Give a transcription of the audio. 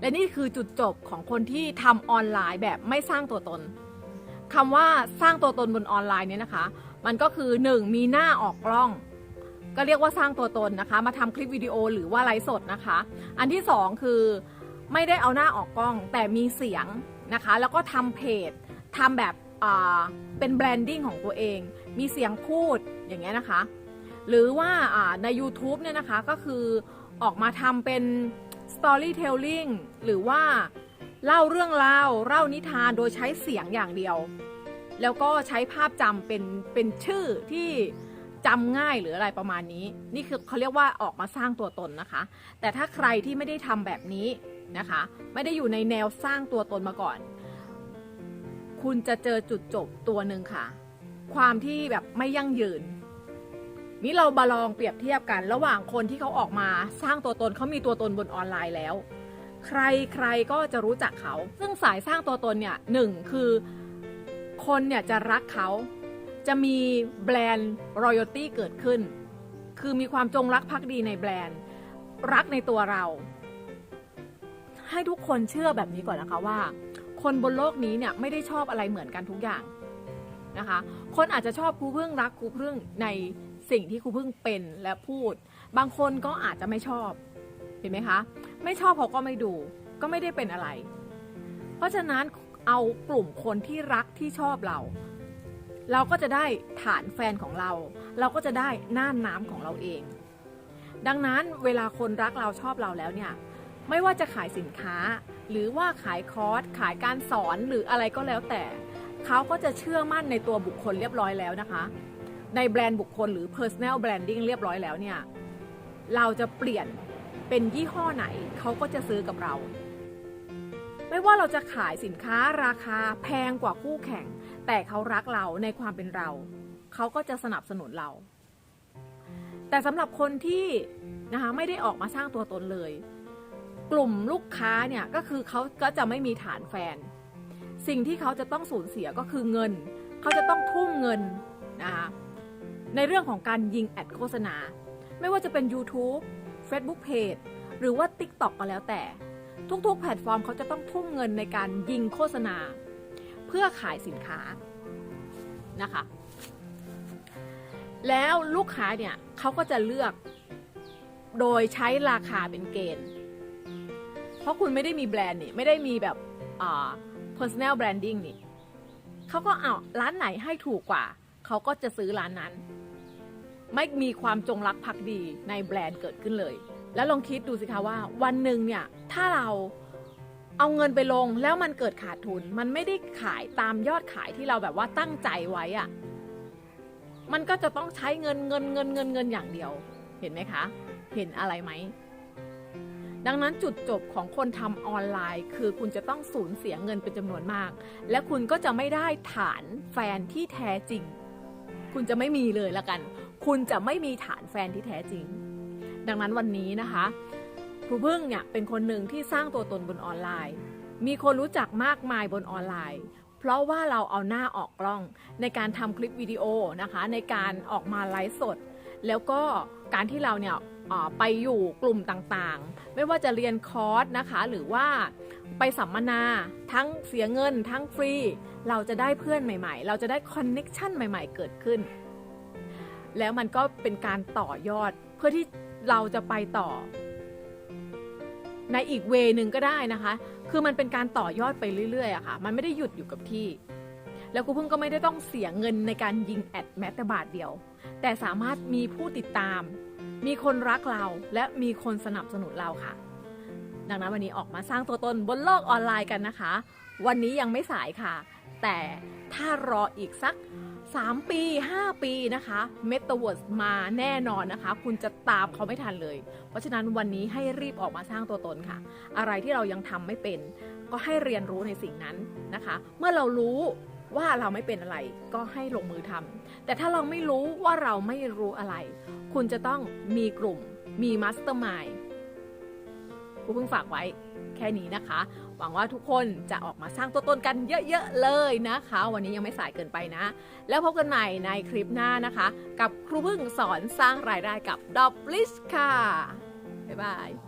และนี่คือจุดจบของคนที่ทำออนไลน์แบบไม่สร้างตัวตนคำว่าสร้างตัวตนบนออนไลน์เนี่ยนะคะ มันก็คือ 1. มีหน้าออกกล้อง ก็เรียกว่าสร้างตัวตนนะคะ มาทำคลิปวิดีโอหรือว่าไลฟ์สดนะคะ อันที่ 2 คือไม่ได้เอาหน้าออกกล้อง แต่มีเสียงนะคะ แล้วก็ทำเพจทำแบบเป็นแบรนดิ้งของตัวเอง มีเสียงพูดอย่างเงี้ยนะคะ หรือว่าอ่าใน YouTube เนี่ยนะคะก็คือออกมาทำเป็น Storytelling หรือว่าเล่าเรื่องราวเล่านิทานโดยใช้เสียงอย่างเดียว แล้วก็ใช้ภาพจำเป็นเป็นชื่อที่จำง่ายหรืออะไรประมาณนี้ นี่คือเขาเรียกว่าออกมาสร้างตัวตนนะคะ แต่ถ้าใครที่ไม่ได้ทำแบบนี้นะคะ ไม่ได้อยู่ในแนวสร้างตัวตนมาก่อน คุณจะเจอจุดจบตัวหนึ่งค่ะ ความที่แบบไม่ยั่งยืน นี่เราบาลองเปรียบเทียบกัน ระหว่างคนที่เขาออกมาสร้างตัวตนเขามีตัวตนบนออนไลน์แล้ว ใครใครก็จะรู้จักเขา ซึ่งสายสร้างตัวตนเนี่ยหนึ่งคือคนเนี่ยจะรักเขาจะมีแบรนด์ royalty เกิดขึ้น คือมีความจงรักภักดีในแบรนด์ รักในตัวเรา ให้ทุกคนเชื่อแบบนี้ก่อนนะคะว่า คนบนโลกนี้เนี่ยไม่ได้ชอบอะไรเหมือนกันทุกอย่าง นะคะ คนอาจจะชอบครูพึ่งรักครูพึ่งในสิ่งที่ครูพึ่งเป็นและพูด บางคนก็อาจจะไม่ชอบเห็นไหมคะ ไม่ชอบเขาก็ไม่ดู ก็ไม่ได้เป็นอะไร เพราะฉะนั้นเอากลุ่มคนที่รักที่ชอบเรา เราก็จะได้ฐานแฟนของเรา เราก็จะได้น่านน้ำของเราเอง ดังนั้นเวลาคนรักเราชอบเราแล้วเนี่ย ไม่ว่าจะขายสินค้า หรือว่าขายคอร์สขายการสอนหรืออะไรก็แล้วแต่ เขาก็จะเชื่อมั่นในตัวบุคคลเรียบร้อยแล้วนะคะ ในแบรนด์บุคคลหรือ personal branding เรียบร้อยแล้วเนี่ย เราจะเปลี่ยนเป็นยี่ห้อไหนเขาก็จะซื้อกับเรา ไม่ว่าเราจะขายสินค้าราคาแพงกว่าคู่แข่ง แต่เขารักเราในความเป็นเรา เขาก็จะสนับสนุนเรา แต่สำหรับคนที่นะคะไม่ได้ออกมาสร้างตัวตนเลย กลุ่มลูกค้าเนี่ยก็คือเขาก็จะไม่มีฐานแฟน สิ่งที่เขาจะต้องสูญเสียก็คือเงิน เขาจะต้องทุ่มเงินนะคะในเรื่องของการยิงแอดโฆษณา ไม่ว่าจะเป็น YouTube Facebook Page หรือว่า TikTok ก็แล้วแต่ ทุกๆ แพลตฟอร์มเขาจะต้องทุ่มเงินในการยิงโฆษณา เพื่อขายสินค้านะคะ แล้วลูกค้าเนี่ยเขาก็จะเลือกโดยใช้ราคาเป็นเกณฑ์ เพราะคุณไม่ได้มีแบรนด์นี่ไม่ได้มีแบบอ่า personal branding นี่เขาก็เอาร้านไหนให้ถูกกว่า เขาก็จะซื้อร้านนั้น ไม่มีความจงรักภักดีในแบรนด์เกิดขึ้นเลย แล้วลองคิดดูสิคะว่า วันหนึ่งเนี่ย ถ้าเราเอาเงินไปลงแล้วมันเกิดขาดทุน มันไม่ได้ขายตามยอดขายที่เราแบบว่าตั้งใจไว้อะมันก็จะต้องใช้เงินเงินเงินเงินเงินอย่างเดียว เห็นไหมคะ เห็นอะไรไหม ดังนั้นจุดจบของคนทำออนไลน์ คือคุณจะต้องสูญเสียเงินเป็นจำนวนมาก และคุณก็จะไม่ได้ฐานแฟนที่แท้จริง คุณจะไม่มีเลยละกัน คุณจะไม่มีฐานแฟนที่แท้จริง ดังนั้นวันนี้นะคะครูพึ่งเนี่ยเป็นคนหนึ่งที่สร้างตัวตนบนออนไลน์ มีคนรู้จักมากมายบนออนไลน์ เพราะว่าเราเอาหน้าออกกล้องในการทำคลิปวิดีโอนะคะ ในการออกมาไลฟ์สด แล้วก็การที่เราเนี่ย ไปอยู่กลุ่มต่างๆ ไม่ว่าจะเรียนคอร์สนะคะ หรือว่าไปสัมมนาทั้งเสียเงิน ทั้งฟรี เราจะได้เพื่อนใหม่ ๆ เราจะได้คอนเน็กชันใหม่ ๆ เกิดขึ้น แล้วมันก็เป็นการต่อยอดเพื่อที่เราจะไปต่อ ในอีกเวหนึ่งก็ได้นะคะ คือมันเป็นการต่อยอดไปเรื่อยๆอะค่ะ มันไม่ได้หยุดอยู่กับที่ แล้วกูเพิ่งก็ไม่ได้ต้องเสียเงินในการยิงแอดแม้แต่บาทเดียว แต่สามารถมีผู้ติดตาม มีคนรักเราและมีคนสนับสนุนเราค่ะ ดังนั้นวันนี้ออกมาสร้างตัวตนบนโลกออนไลน์กันนะคะ วันนี้ยังไม่สายค่ะ แต่ถ้ารออีกสัก 3 ปี 5 ปีนะคะ m e t a v e r s e มาแน่นอนนะคะ คุณจะตามเขาไม่ทันเลย เพราะฉะนั้นวันนี้ให้รีบออกมาสร้างตัวตนค่ะ อะไรที่เรายังทำไม่เป็น ก็ให้เรียนรู้ในสิ่งนั้นนะคะ เมื่อเรารู้ ว่าเราไม่เป็นอะไรก็ให้ลงมือทำแต่ถ้าเราไม่รู้ว่าเราไม่รู้อะไร คุณจะต้องมีกลุ่มมีมาสเตอร์มายกูเพิ่งฝากไว้แค่นี้นะคะ หวังว่าทุกคนจะออกมาสร้างตัวตนกันเยอะๆเลยนะคะ วันนี้ยังไม่สายเกินไปนะ แล้วพบกันใหม่ในคลิปหน้านะคะ กับครูพึ่งสอนสร้างรายได้กับดอบลิชค่ะ บ๊ายบาย